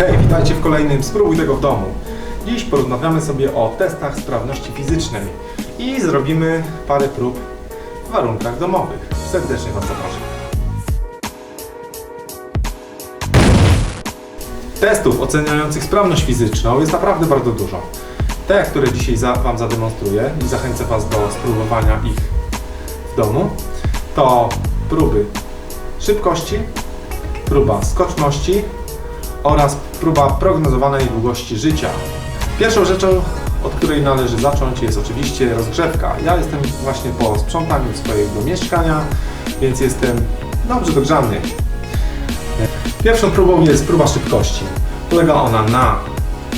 Hej, witajcie w kolejnym Spróbuj tego w domu. Dziś porozmawiamy sobie o testach sprawności fizycznej i zrobimy parę prób w warunkach domowych. Serdecznie Was zapraszam. Testów oceniających sprawność fizyczną jest naprawdę bardzo dużo. Te, które dzisiaj za, Wam zademonstruję i zachęcę Was do spróbowania ich w domu, to próby szybkości, próba skoczności oraz próba prognozowanej długości życia. Pierwszą rzeczą, od której należy zacząć jest oczywiście rozgrzewka. Ja jestem właśnie po sprzątaniu swojego mieszkania, więc jestem dobrze dogrzany. Pierwszą próbą jest próba szybkości. Polega ona na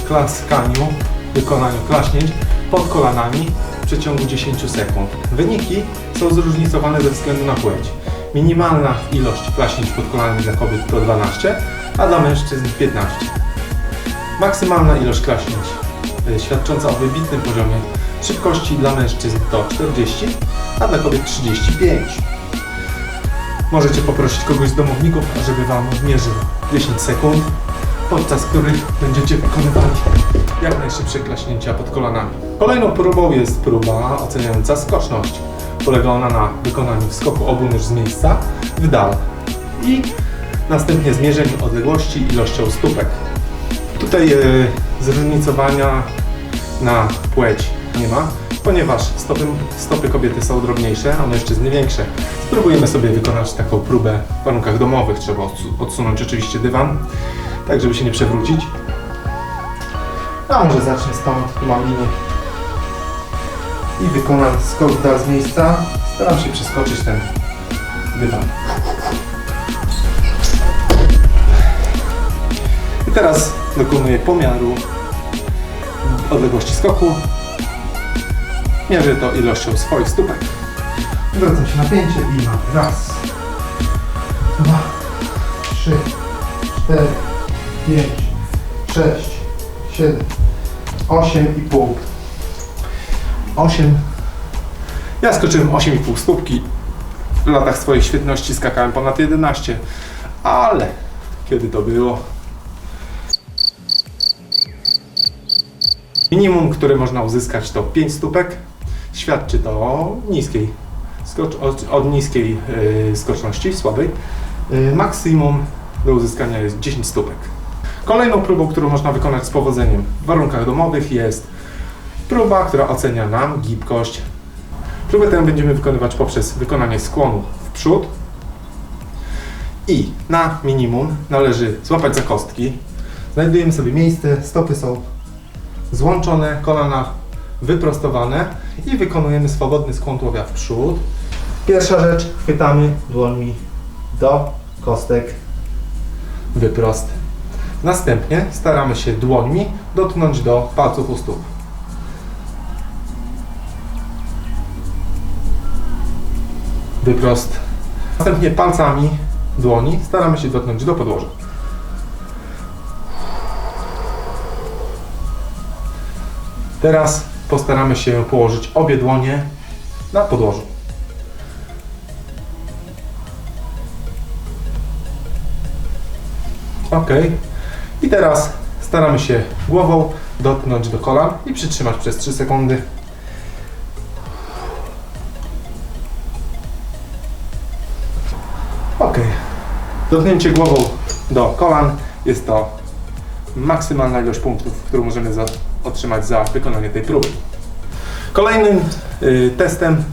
klaskaniu, wykonaniu klaśnięć pod kolanami w przeciągu 10 sekund. Wyniki są zróżnicowane ze względu na płeć. Minimalna ilość klaśnięć pod kolanami dla kobiet to 12, a dla mężczyzn 15. Maksymalna ilość klaśnięć y, świadcząca o wybitnym poziomie szybkości dla mężczyzn to 40, a dla kobiet 35. Możecie poprosić kogoś z domowników, żeby Wam odmierzył 10 sekund, podczas których będziecie wykonywali jak najszybsze klaśnięcia pod kolanami. Kolejną próbą jest próba oceniająca skoczność. Polega ona na wykonaniu skoku obu z miejsca w dal i następnie zmierzeniu odległości ilością stópek. Tutaj e, zróżnicowania na płeć nie ma, ponieważ stopy, stopy kobiety są drobniejsze, a mężczyzny większe. Spróbujemy sobie wykonać taką próbę w warunkach domowych. Trzeba odsu- odsunąć oczywiście dywan, tak żeby się nie przewrócić. A może zacznę stąd, tu mam linię. I wykonam skok w z miejsca. Staram się przeskoczyć ten dywan. I teraz dokonuję pomiaru odległości skoku. Mierzę to ilością swoich stópek. Zwracam się napięcie i mam raz, dwa, trzy, cztery, pięć, sześć, siedem, osiem i pół. Osiem. Ja skoczyłem 8,5 stópki. W latach swojej świetności skakałem ponad 11, ale kiedy to było? Minimum, które można uzyskać to 5 stópek. Świadczy to o niskiej, od, od niskiej yy, skoczności, słabej. Yy, maksimum do uzyskania jest 10 stópek. Kolejną próbą, którą można wykonać z powodzeniem w warunkach domowych jest próba, która ocenia nam gibkość. Próbę tę będziemy wykonywać poprzez wykonanie skłonu w przód i na minimum należy złapać za kostki. Znajdujemy sobie miejsce, stopy są złączone, kolana wyprostowane i wykonujemy swobodny skłon tułowia w przód. Pierwsza rzecz, chwytamy dłońmi do kostek wyprost. Następnie staramy się dłońmi dotknąć do palców u stóp. Wyprost. Następnie palcami dłoni staramy się dotknąć do podłoża. Teraz postaramy się położyć obie dłonie na podłożu. Ok. I teraz staramy się głową dotknąć do kolan i przytrzymać przez 3 sekundy. Ok. Dotknięcie głową do kolan jest to maksymalna ilość punktów, którą możemy za, otrzymać za wykonanie tej próby. Kolejnym y, testem,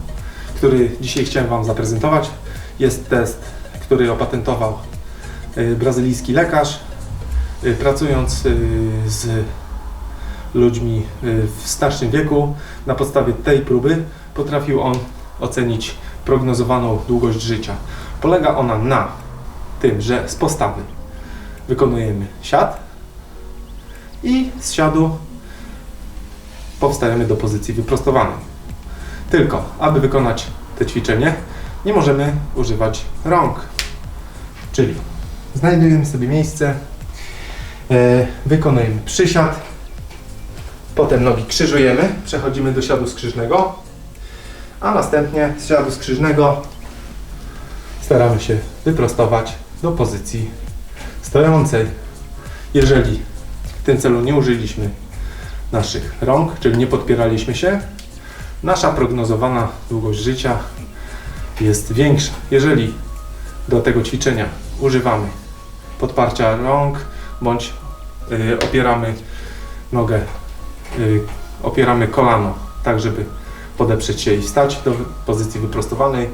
który dzisiaj chciałem Wam zaprezentować, jest test, który opatentował y, brazylijski lekarz. Y, pracując y, z ludźmi y, w starszym wieku, na podstawie tej próby potrafił on ocenić prognozowaną długość życia. Polega ona na tym, że z postawy wykonujemy siad i z siadu powstajemy do pozycji wyprostowanej. Tylko, aby wykonać to ćwiczenie, nie możemy używać rąk. Czyli znajdujemy sobie miejsce, e, wykonujemy przysiad, potem nogi krzyżujemy, przechodzimy do siadu skrzyżnego, a następnie z siadu skrzyżnego staramy się wyprostować do pozycji stojącej. Jeżeli w tym celu nie użyliśmy naszych rąk, czyli nie podpieraliśmy się, nasza prognozowana długość życia jest większa. Jeżeli do tego ćwiczenia używamy podparcia rąk bądź y, opieramy nogę, y, opieramy kolano tak, żeby podeprzeć się i stać do pozycji wyprostowanej,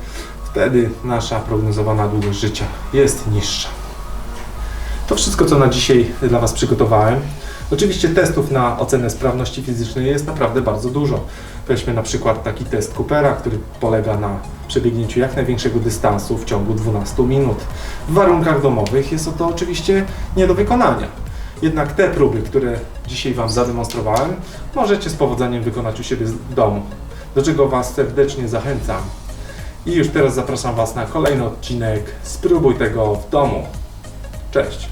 wtedy nasza prognozowana długość życia jest niższa. To wszystko, co na dzisiaj dla Was przygotowałem. Oczywiście testów na ocenę sprawności fizycznej jest naprawdę bardzo dużo. Weźmy na przykład taki test Coopera, który polega na przebiegnięciu jak największego dystansu w ciągu 12 minut. W warunkach domowych jest to oczywiście nie do wykonania. Jednak te próby, które dzisiaj Wam zademonstrowałem, możecie z powodzeniem wykonać u siebie w domu, do czego Was serdecznie zachęcam. I już teraz zapraszam Was na kolejny odcinek Spróbuj tego w domu. Cześć!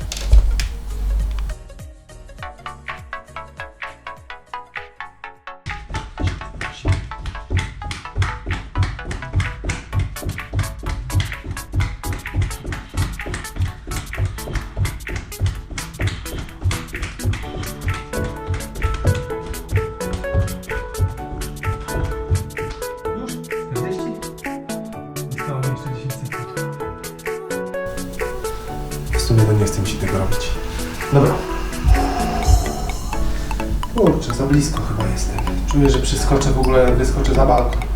Nie chcę mi się tego robić. Dobra. Kurczę, za blisko chyba jestem. Czuję, że przeskoczę w ogóle, wyskoczę za balkon.